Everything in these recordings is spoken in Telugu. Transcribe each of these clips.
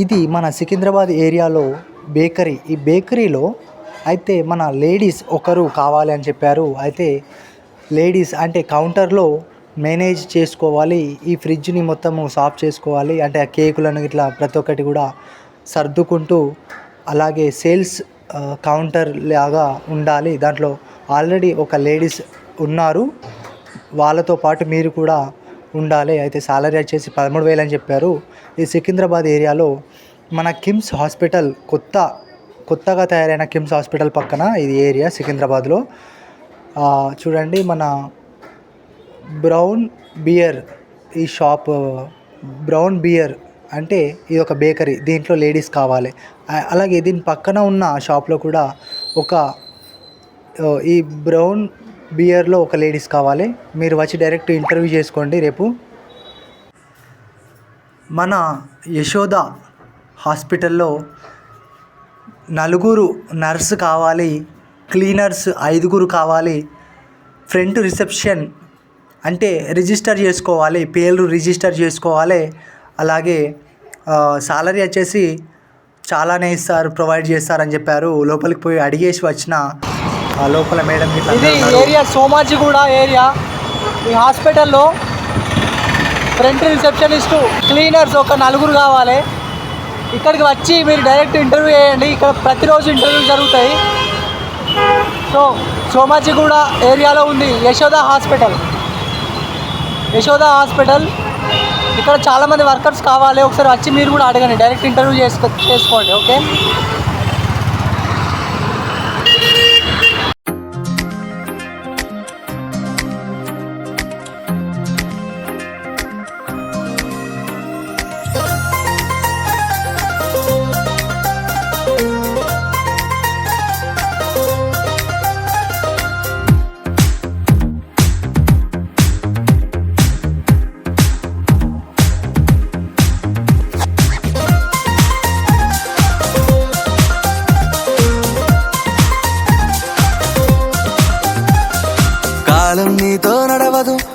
ఇది మన సికింద్రాబాద్ ఏరియాలో బేకరీ. ఈ బేకరీలో అయితే మన లేడీస్ ఒకరు కావాలి అని చెప్పారు. అయితే లేడీస్ అంటే కౌంటర్లో మేనేజ్ చేసుకోవాలి. ఈ ఫ్రిడ్జ్ని మొత్తము సాఫ్ చేసుకోవాలి. అంటే ఆ కేకులను ఇట్లా ప్రతి ఒక్కటి కూడా సర్దుకుంటూ అలాగే సేల్స్ కౌంటర్ లాగా ఉండాలి. దాంట్లో ఆల్రెడీ ఒక లేడీస్ ఉన్నారు. వాళ్ళతో పాటు మీరు కూడా ఉండాలి. అయితే సాలరీ వచ్చేసి పదమూడు వేలు అని చెప్పారు. ఈ సికింద్రాబాద్ ఏరియాలో మన కిమ్స్ హాస్పిటల్ కొత్త కొత్తగా తయారైన కిమ్స్ హాస్పిటల్ పక్కన ఇది ఏరియా సికింద్రాబాద్లో. చూడండి మన బ్రౌన్ బియర్ ఈ షాప్ బ్రౌన్ బియర్ అంటే ఇది ఒక బేకరీ దీంట్లో లేడీస్ కావాలి. అలాగే దీని పక్కన ఉన్న షాప్లో కూడా ఒక ఈ బ్రౌన్ బియర్లో ఒక లేడీస్ కావాలి. మీరు వచ్చి డైరెక్ట్ ఇంటర్వ్యూ చేసుకోండి రేపు. మన యశోద హాస్పిటల్లో నలుగురు నర్స్ కావాలి క్లీనర్స్ ఐదుగురు కావాలి ఫ్రంట్ రిసెప్షన్ అంటే రిజిస్టర్ చేసుకోవాలి పేర్లు రిజిస్టర్ చేసుకోవాలి అలాగే సాలరీ వచ్చేసి చాలానే ఇస్తారు ప్రొవైడ్ చేస్తారని చెప్పారు. లోపలికి పోయి అడిగేసి వచ్చిన లోపల మేడం ఇది. Area Somajiguda area. ఈ హాస్పిటల్లో ఫ్రంట్ రిసెప్షనిస్టు క్లీనర్స్ ఒక నలుగురు కావాలి. ఇక్కడికి వచ్చి మీరు డైరెక్ట్ ఇంటర్వ్యూ చేయండి. ఇక్కడ ప్రతిరోజు ఇంటర్వ్యూలు జరుగుతాయి. సో సోమాజిగూడ ఏరియాలో ఉంది యశోద హాస్పిటల్. యశోద హాస్పిటల్. ఇక్కడ చాలామంది వర్కర్స్ కావాలి. ఒకసారి వచ్చి మీరు కూడా అడగండి. డైరెక్ట్ ఇంటర్వ్యూ చేసుకో చేసుకోండి ఓకే?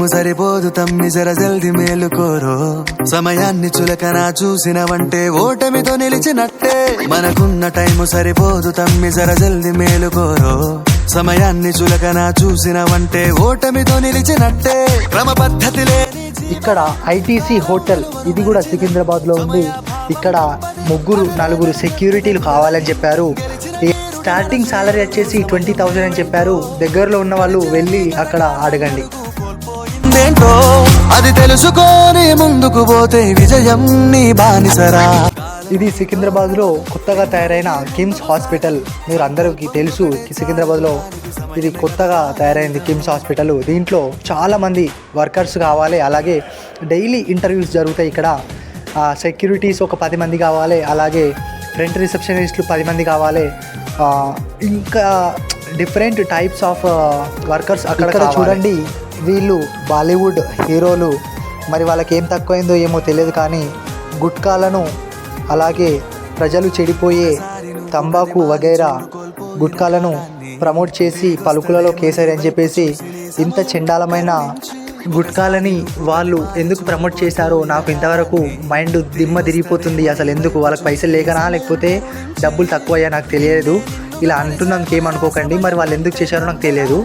టైము సరిపోదు తమ్మి జర జల్ది మేలుకోరో సమయాన్ని చులకన చూసినవంటే ఓటమితో నిలిచినట్టే. మనకున్న టైము సరిపోదు తమ్మి జర జల్ది మేలుకోరో సమయాన్ని చులకన చూసినవంటే ఓటమితో నిలిచినట్టే. క్రమ పద్ధతి ఇక్కడ ఐటీసీ హోటల్ ఇది కూడా సికింద్రాబాద్లో ఉంది. ఇక్కడ ముగ్గురు నలుగురు సెక్యూరిటీలు కావాలని చెప్పారు. స్టార్టింగ్ సాలరీ వచ్చేసి ట్వంటీ థౌజండ్ అని చెప్పారు. దగ్గరలో ఉన్న వాళ్ళు వెళ్ళి అక్కడ అడగండి. ఏంటో అది తెలుసుకొని ముందుకు పోతే విజయం నీ బానిసరా. ఇది సికింద్రాబాద్లో కొత్తగా తయారైన కిమ్స్ హాస్పిటల్. మీరు అందరికీ తెలుసు సికింద్రాబాద్లో ఇది కొత్తగా తయారైంది కిమ్స్ హాస్పిటల్. దీంట్లో చాలామంది వర్కర్స్ కావాలి అలాగే డైలీ ఇంటర్వ్యూస్ జరుగుతాయి ఇక్కడ. సెక్యూరిటీస్ ఒక పది మంది కావాలి అలాగే ఫ్రంట్ రిసెప్షనిస్టులు పది మంది కావాలి. ఇంకా డిఫరెంట్ టైప్స్ ఆఫ్ వర్కర్స్ అక్కడ చూడండి వీళ్ళు బాలీవుడ్ హీరోలు. మరి వాళ్ళకి ఏం తక్కువైందో ఏమో తెలియదు కానీ గుట్కాలను అలాగే ప్రజలు చెడిపోయే తంబాకు వగైరా గుట్కాలను ప్రమోట్ చేసి పలుకులలో కేసరి అని చెప్పేసి ఇంత చండాలమైన గుట్కాలని వాళ్ళు ఎందుకు ప్రమోట్ చేశారో నాకు ఇంతవరకు మైండ్ దిమ్మ తిరిగిపోతుంది. అసలు ఎందుకు? వాళ్ళకి పైసలు లేకనా? లేకపోతే డబ్బులు తక్కువయ్యా? నాకు తెలియదు ఇలా అంటున్నందుకు ఏమనుకోకండి మరి వాళ్ళు ఎందుకు చేశారో నాకు తెలియదు.